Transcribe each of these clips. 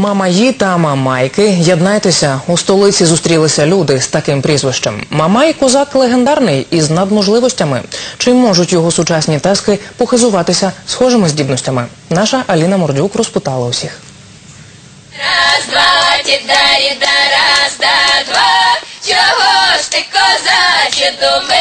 Мамаї та мамайки, єднайтеся. У столиці зустрілися люди з таким прізвищем. Мамай козак легендарний із надможливостями. Чи можуть його сучасні тески похизуватися схожими здібностями? Наша Аліна Мордюк розпитала усіх. Раз, два, тідарі, да, раз, да, два. Чого ж ти, не йдеш?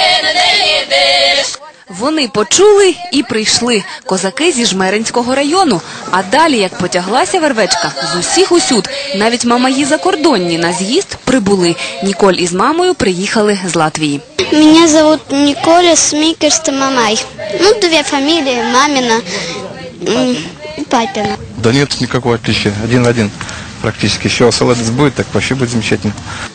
Вони почули і прийшли. Козаки зі Жмеринського району. А далі, як потяглася вервечка, з усіх усюд, навіть мамаї закордонні на з'їзд прибули. Ніколь із мамою приїхали з Латвії. Меня зовут Николя Смикерста Мамай. Ну, две фамилии, мамина м, и папина. Да нет никакого отличия. Один в один практически. Еще оселедець будет, так вообще будет замечательно.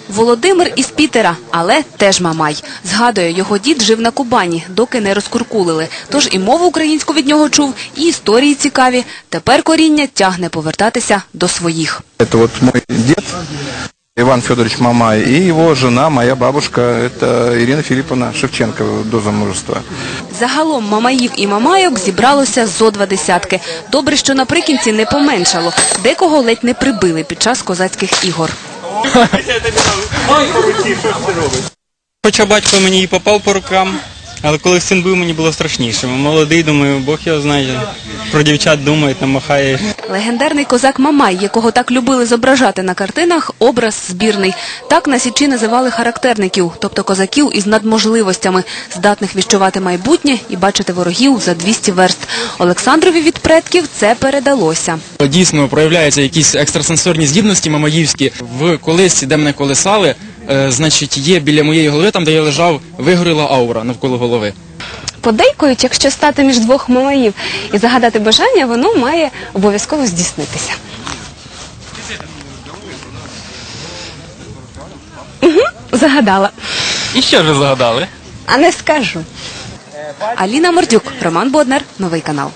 Володимир із Пітера, але теж мамай. Згадує, його дід жив на Кубані, доки не розкуркулили. Тож і мову українську від нього чув, і історії цікаві. Тепер коріння тягне повертатися до своїх. Це от мій дед, Иван Федорович Мамай, и его жена, моя бабушка, это Ирина Филипповна Шевченко до замужества. Загалом мамаїв і мамайок зібралося зо два десятки. Добре, що наприкінці не поменшало. Декого ледь не прибили під час козацьких ігор. Хоча батько мені і попав по рукам, але коли син був, мені було страшніше. Молодий, думаю, Бог його знає. Про дівчат думає, там махає. Легендарний козак Мамай, якого так любили зображати на картинах, образ збірний. Так на січі називали характерників, тобто козаків із надможливостями, здатних відчувати майбутнє і бачити ворогів за 200 верст. Олександрові від предків це передалося. Дійсно проявляються якісь екстрасенсорні здібності мамаївські. В колисці, де мене колесали, е, значить, є біля моєї голови, там, де я лежав, вигоріла аура навколо голови. Подейкують, якщо стати між двох мамаїв і загадати бажання, воно має обов'язково здійснитися. Угу, загадала. І що ж ви загадали? А не скажу. Аліна Мордюк, Роман Боднар, новий канал.